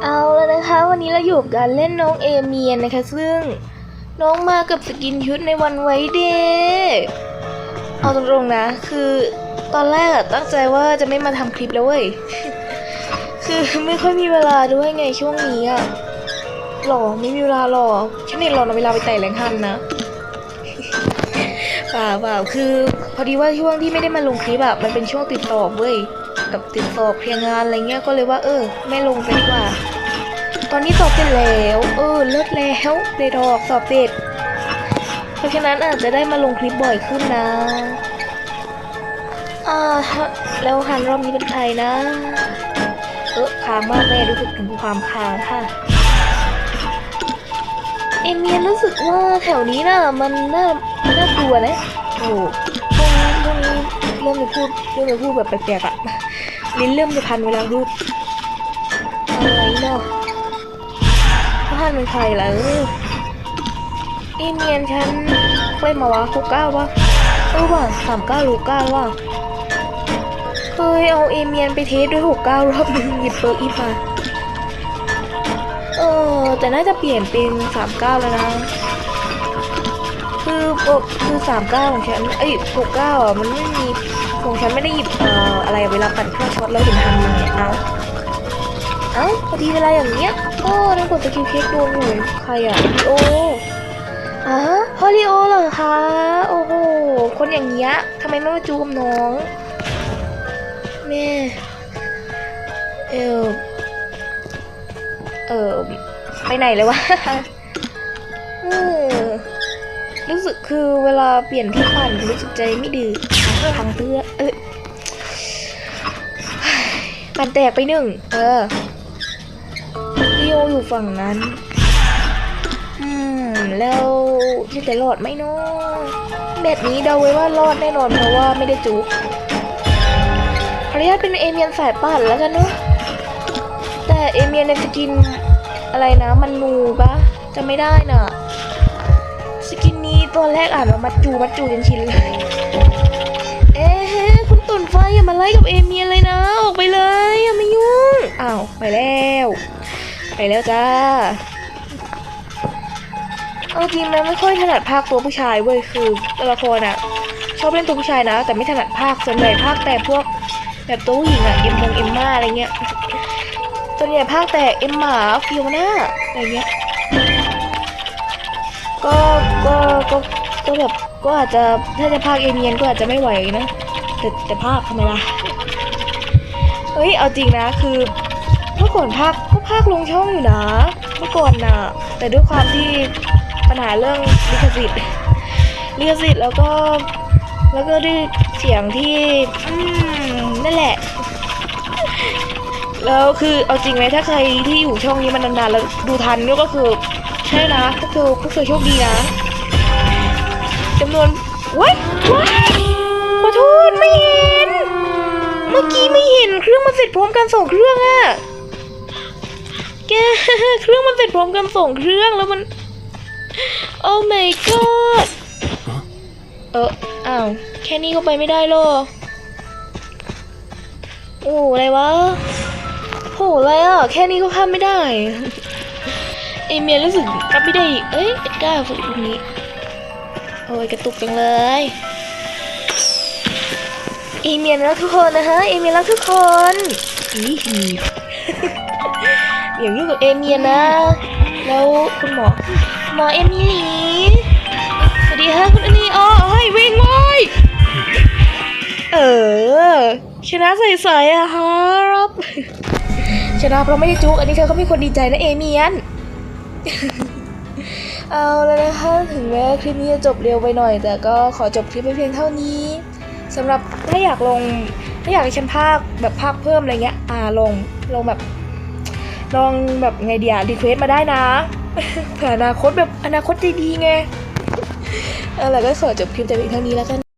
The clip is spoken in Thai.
เอาแล้วนะคะ วันนี้เราอยู่กับการเล่นน้องเอเมียนนะคะ ซึ่งน้องมากับสกินชุดในวันไว้เดย์เอาตรงๆนะ คือตอนแรกอะตั้งใจว่าจะไม่มาทำคลิปแล้วเว้ย คือไม่ค่อยมีเวลาด้วยไงช่วงนี้อะหรอไม่มีเวลาหรอฉันเห็นหรอเอเวลาไปไต่แรงหันนะเปล่าเปล่าคือ พอดีว่าช่วงที่ไม่ได้มาลงคลิปอะมันเป็นช่วงติดสอบเว้ย กับติดสอบเพียงงานอะไรเงี้ยก็เลยว่า เออ ไม่ลงไปดีกว่า ตอนนี้สอบเสร็จแล้ว เออ เลิศแล้วเดดอกสอบเสร็จ เพราะฉะนั้นอาจจะได้มาลงคลิปบ่อยขึ้นนะอ่าแล้วฮันรอบนี้เป็นใครนะ เออค้างมากแม่รู้สึกถึงความค้างค่ะเอเมียรู้สึกว่าแถวนี้น่ะมันน่าน่ากลัวนะโอ้ จะพูดเริ่มจะพูดแบบแปลกๆอะลิ้นเริ่มจะพันเวลาพูดอะไรเนาะท่านเป็นใครล่ะเออเอเมียนฉันเล่นมาวะหกเก้าวะเออว่ะสามเก้าหกเก้าว่ะเคยเอาเอเมียนไปเทสด้วยหกเก้ารอบนึงหยิบเปิร์อีมาเออแต่น่าจะเปลี่ยนเป็นสามเก้าแล้วนะคือปกคือสามเก้าของฉันเอ้หกเก้าอะมันไม่มี ของฉันไม่ได้หยิบเอ่ออะไรเวลาปั่นเครื่องช็อตแล้วถึงทำยังไงเอาเอ้าพอดีเวลาอย่างเงี้ยโอ้นั่นกดสกิลเค้กโดนหนูใครอะลีโออะพอลีโอเหรอคะโอ้โหคนอย่างเงี้ยทำไมไม่มาจูบน้องแม่เออเออไปไหนเลยวะรู้สึกคือเวลาเปลี่ยนที่ปั่นรู้สึกใจไม่ดี ทางเตื้อเออปั่นแตกไปหนึ่ง เออลีโออยู่ฝั่งนั้น อืม แล้วจะจะรอดไหมเนาะแบบนี้เดาไว้ว่ารอดแน่นอนเพราะว่าไม่ได้จุกขออนุญาตเป็นเอเมียนสายปั่นแล้วกันเนาะ แต่เอเมียนในสกินอะไรนะ มันนูปะจะไม่ได้น่ะ สกินนี้ตอนแรกอ่านว่ามัดจูมัดจูจนชินเลย ตุ่นไฟอย่ามาไล่กับเอเมียเลยนะ ออกไปเลยอย่ามายุ่งอ้าวไปแล้ว ไปแล้วจ้าเอาจริงนะไม่ค่อยถนัดภาคตัวผู้ชายเว้ยคือตัวละครอะชอบเล่นตัวผู้ชายนะ แต่ไม่ถนัดภาคส่วนใหญ่ภาคแต่พวกแบบตัวผู้หญิงอะเอ็มมงเอ็มมาอะไรเงี้ยส่วนใหญ่ภาคแต่เอ็มหมาฟิโอน่าอะไรเงี้ยก็ก็ก็ก็แบบก็อาจจะถ้าจะภาคเอเมียนก็อาจจะไม่ไหวนะ แต่แต่ภาคทำไมล่ะเฮ้ยเอาจริงนะคือเมื่อก่อนภาคก็ภาคลงช่องอยู่นะเมื่อก่อนน่ะแต่ด้วยความที่ปัญหาเรื่องลิขสิทธิ์ลิขสิทธิ์แล้วก็แล้วก็ด้วยเสียงที่นั่นแหละ แล้วคือเอาจริงไหมถ้าใครที่อยู่ช่องนี้มานานๆแล้วดูทันนี่ก็คือใช่นะก็คือก็คือโชคดีนะจำนวนว้ายว้ายขอโทษไม่เห็น เมื่อกี้ไม่เห็นเครื่องมันเสร็จพร้อมกันสองเครื่องอะแกเครื่องมันเสร็จพร้อมกันสองเครื่องแล้วมัน โอ้ my god เอออ้าวแค่นี้ก็ไปไม่ได้หรอโอ้อะไรวะโหอะไรอะแค่นี้ก็ข้ามไม่ได้เอเมียรู้สึกรับไม่ได้อีกเอ้ยเอ็ดก้าฝึกตรงนี้โอ้ยกระตุกจังเลย เอเมียรักทุกคนนะฮะ เอเมียรักทุกคนอีหีอย่ายุ่งกับเอเมียนะ แล้วคุณหมอหมอเอมิลีสวัสดีฮะคุณอันนี้อ๋อเฮ้ยวิ่งเว้ยเออ ชนะใสๆอะครับ ชนะเพราะไม่ได้จุกอันนี้เธอก็มีคนดีใจนะเอเมียนเอาแล้วนะคะถึงแม้คลิปนี้จะจบเร็วไปหน่อย แต่ก็ขอจบคลิปไปเพียงเท่านี้ สำหรับถ้าอยากลงถ้าอยากให้ฉันภาคแบบภาคเพิ่มอะไรเงี้ยอ่าลงลงแบบลองแบบไงเดียรีเควสมาได้นะเผื่ออนาคตแบบอนาคตดีๆไงอะไรก็ขอจบคลิปแต่เพียงเท่านี้แล้วกัน